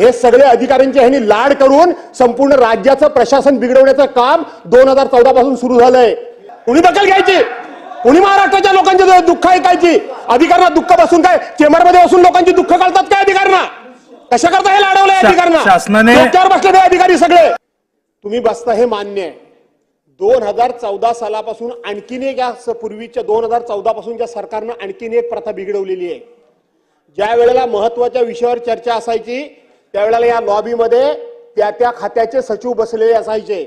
हे सगळे अधिकाऱ्यांचे ह्यांनी लाड करून संपूर्ण राज्याचं प्रशासन बिघडवण्याचं काम दोन हजार चौदा पासून सुरू झालंय. कुणी दखल घ्यायची. कुणी महाराष्ट्राच्या लोकांचे दुःख ऐकायची. अधिकाऱ्यांना दुःख बसून काय? चेंबरमध्ये बसून लोकांची दुःख काढतात काय अधिकाऱ्यांना? कशा करता हे लाडवलंय अधिकाऱ्यांना? शासनाने- बसले अधिकारी सगळे. तुम्ही बसता हे मान्य आहे. दोन हजार चौदा सालापासून आणखीन एक या पूर्वीच्या दोन हजार चौदा पासूनच्या सरकारनं आणखीन एक प्रथा बिघडवलेली आहे. ज्या वेळेला महत्त्वाच्या विषयावर चर्चा असायची त्यावेळेला या लॉबीमध्ये त्या त्या खात्याचे सचिव बसलेले असायचे.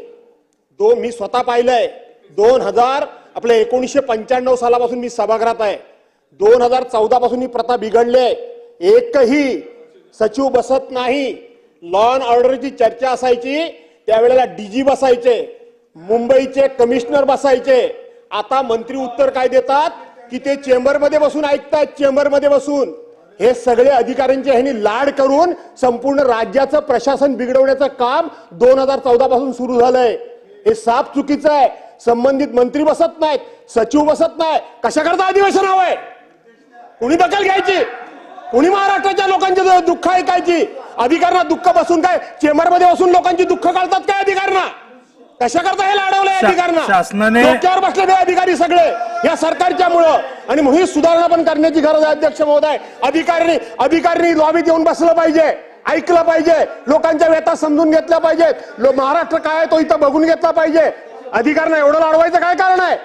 दोन मी स्वतः पाहिलंय. दोन हजार आपल्या एकोणीसशे पंच्याण्णव सालापासून मी सभागृहात आहे. दोन हजार चौदा पासून ही प्रथा बिघडले एकही सचिव बसत नाही. लॉ अँड ऑर्डरची चर्चा असायची. त्यावेळेला डीजी बसायचे. मुंबईचे कमिशनर बसायचे. आता मंत्री उत्तर काय देतात? की ते चेंबरमध्ये बसून ऐकतात. चेंबरमध्ये बसून. हे सगळे अधिकाऱ्यांचे ह्यांनी लाड करून संपूर्ण राज्याचं प्रशासन बिघडवण्याचं काम दोन हजार चौदा पासून सुरू झालंय. हे साफ चुकीचं आहे. संबंधित मंत्री बसत नाहीत. सचिव बसत नाही. कशा करता अधिवेशन हवंय? कुणी दखल घ्यायची? कुणी महाराष्ट्राच्या लोकांचे दुःख ऐकायची? अधिकाऱ्यांना दुःख बसून काय? चेंबरमध्ये बसून लोकांची दुःख काढतात काय अधिकाऱ्यांना? कशा करता हे लाडवलंय अधिकाऱ्यांना? शासनाने- डोक्यावर बसले ते अधिकारी सगळे. या सरकारच्या मुळे आणि मग ही सुधारणा पण करण्याची गरज आहे अध्यक्ष महोदय. अधिकाऱ्यांनी अधिकारी लॉबीत येऊन बसलं पाहिजे ऐकलं पाहिजे लोकांच्या व्यथा समजून घेतल्या पाहिजेत. महाराष्ट्र काय आहे तो इथं बघून घेतला पाहिजे. अधिकाऱ्यांना एवढं लाडवायचं काय कारण आहे?